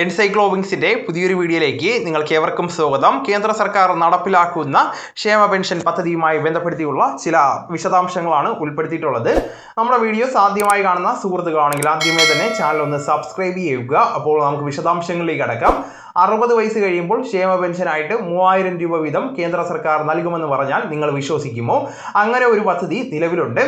എൻസൈക്ലോവിങ്സിന്റെ പുതിയൊരു വീഡിയോയിലേക്ക് നിങ്ങൾക്ക് ഏവർക്കും സ്വാഗതം. കേന്ദ്ര സർക്കാർ നടപ്പിലാക്കുന്ന ക്ഷേമ പെൻഷൻ പദ്ധതിയുമായി ബന്ധപ്പെടുത്തിയുള്ള ചില വിശദാംശങ്ങളാണ് ഉൾപ്പെടുത്തിയിട്ടുള്ളത്. നമ്മുടെ വീഡിയോസ് ആദ്യമായി കാണുന്ന സുഹൃത്തുക്കളാണെങ്കിൽ ആദ്യമേ തന്നെ ചാനൽ ഒന്ന് സബ്സ്ക്രൈബ് ചെയ്യുക. അപ്പോൾ നമുക്ക് വിശദാംശങ്ങളിലേക്ക് അടക്കാം അറുപത് വയസ്സ് കഴിയുമ്പോൾ ക്ഷേമ പെൻഷനായിട്ട് മൂവായിരം രൂപ വീതം കേന്ദ്ര സർക്കാർ നൽകുമെന്ന് പറഞ്ഞാൽ നിങ്ങൾ വിശ്വസിക്കുമോ? അങ്ങനെ ഒരു പദ്ധതി നിലവിലുണ്ട്.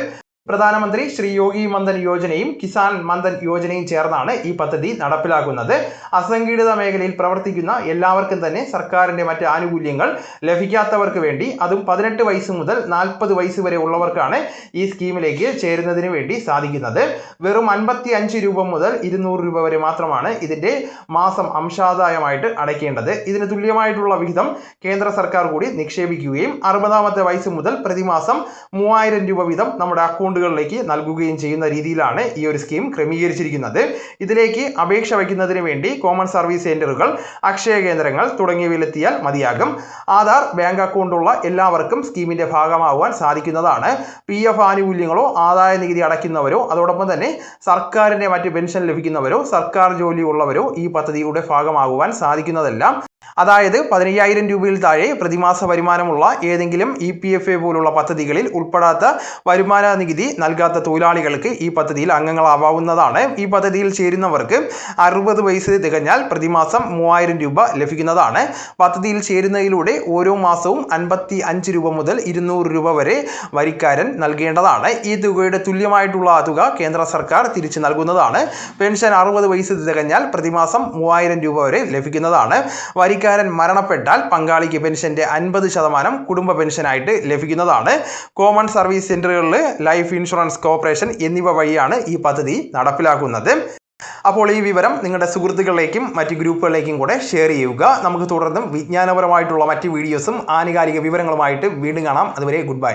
പ്രധാനമന്ത്രി ശ്രീ യോഗി മന്ദൻ യോജനയും കിസാൻ മന്ദൻ യോജനയും ചേർന്നാണ് ഈ പദ്ധതി നടപ്പിലാക്കുന്നത്. അസംഘടിത മേഖലയിൽ പ്രവർത്തിക്കുന്ന എല്ലാവർക്കും തന്നെ സർക്കാരിന്റെ മറ്റ് ആനുകൂല്യങ്ങൾ ലഭിക്കാത്തവർക്ക് വേണ്ടി അതും പതിനെട്ട് വയസ്സ് മുതൽ നാൽപ്പത് വയസ്സ് വരെ ഉള്ളവർക്കാണ് ഈ സ്കീമിലേക്ക് ചേരുന്നതിന് വേണ്ടി സാധിക്കുന്നത്. വെറും അൻപത്തി അഞ്ച് രൂപ മുതൽ ഇരുന്നൂറ് രൂപ വരെ മാത്രമാണ് ഇതിന്റെ മാസം അംശാദായമായിട്ട് അടയ്ക്കേണ്ടത്. ഇതിന് തുല്യമായിട്ടുള്ള വിഹിതം കേന്ദ്ര സർക്കാർ കൂടി നിക്ഷേപിക്കുകയും അറുപതാമത്തെ വയസ്സ് മുതൽ പ്രതിമാസം മൂവായിരം രൂപ വീതം നമ്മുടെ അക്കൗണ്ടുകളിലേക്ക് നൽകുകയും ചെയ്യുന്ന രീതിയിലാണ് ഈ ഒരു സ്കീം ക്രമീകരിച്ചിരിക്കുന്നത്. ഇതിലേക്ക് അപേക്ഷ വയ്ക്കുന്നതിന് വേണ്ടി കോമൺ സർവീസ് സെന്ററുകൾ അക്ഷയ കേന്ദ്രങ്ങൾ തുടങ്ങിയവയിലെത്തിയാൽ മതിയാകും. ആധാർ ബാങ്ക് അക്കൗണ്ടുള്ള എല്ലാവർക്കും സ്കീമിന്റെ ഭാഗമാകുവാൻ സാധിക്കുന്നതാണ്. പി എഫ് ആനുകൂല്യങ്ങളോ ആദായ നികുതി അടയ്ക്കുന്നവരോ അതോടൊപ്പം തന്നെ സർക്കാരിന്റെ മറ്റ് പെൻഷൻ ലഭിക്കുന്നവരോ സർക്കാർ ജോലി ഉള്ളവരോ ഈ പദ്ധതിയുടെ ഭാഗമാകുവാൻ സാധിക്കുന്നതെല്ലാം അതായത് പതിനയ്യായിരം രൂപയിൽ താഴെ പ്രതിമാസ വരുമാനമുള്ള ഏതെങ്കിലും ഇ പി എഫ് എ പോലുള്ള പദ്ധതികളിൽ ഉൾപ്പെടാത്ത വരുമാന നികുതി നൽകാത്ത തൊഴിലാളികൾക്ക് ഈ പദ്ധതിയിൽ അംഗങ്ങളാവാവുന്നതാണ്. ഈ പദ്ധതിയിൽ ചേരുന്നവർക്ക് അറുപത് വയസ്സ് തികഞ്ഞാൽ പ്രതിമാസം മൂവായിരം രൂപ ലഭിക്കുന്നതാണ്. പദ്ധതിയിൽ ചേരുന്നതിലൂടെ ഓരോ മാസവും അൻപത്തി അഞ്ച് രൂപ മുതൽ ഇരുന്നൂറ് രൂപ വരെ വരിക്കാരൻ നൽകേണ്ടതാണ്. ഈ തുകയുടെ തുല്യമായിട്ടുള്ള തുക കേന്ദ്ര സർക്കാർ തിരിച്ചു നൽകുന്നതാണ്. പെൻഷൻ അറുപത് വയസ്സ് തികഞ്ഞാൽ പ്രതിമാസം മൂവായിരം രൂപ വരെ ലഭിക്കുന്നതാണ്. വരിക്കാരൻ മരണപ്പെട്ടാൽ പങ്കാളിക്ക് പെൻഷന്റെ അൻപത് ശതമാനം കുടുംബ പെൻഷനായിട്ട് ലഭിക്കുന്നതാണ്. കോമൺ സർവീസ് സെന്ററുകളിൽ ലൈഫ് ഇൻഷുറൻസ് കോർപ്പറേഷൻ എന്നിവ വഴിയാണ് ഈ പദ്ധതി നടപ്പിലാക്കുന്നത്. അപ്പോൾ ഈ വിവരം നിങ്ങളുടെ സുഹൃത്തുക്കളിലേക്കും മറ്റ് ഗ്രൂപ്പുകളിലേക്കും കൂടെ ഷെയർ ചെയ്യുക. നമുക്ക് തുടർന്നും വിജ്ഞാനപരമായിട്ടുള്ള മറ്റ് വീഡിയോസും ആനുകാലിക വിവരങ്ങളുമായിട്ട് വീണ്ടും കാണാം. അതുവരെ ഗുഡ് ബൈ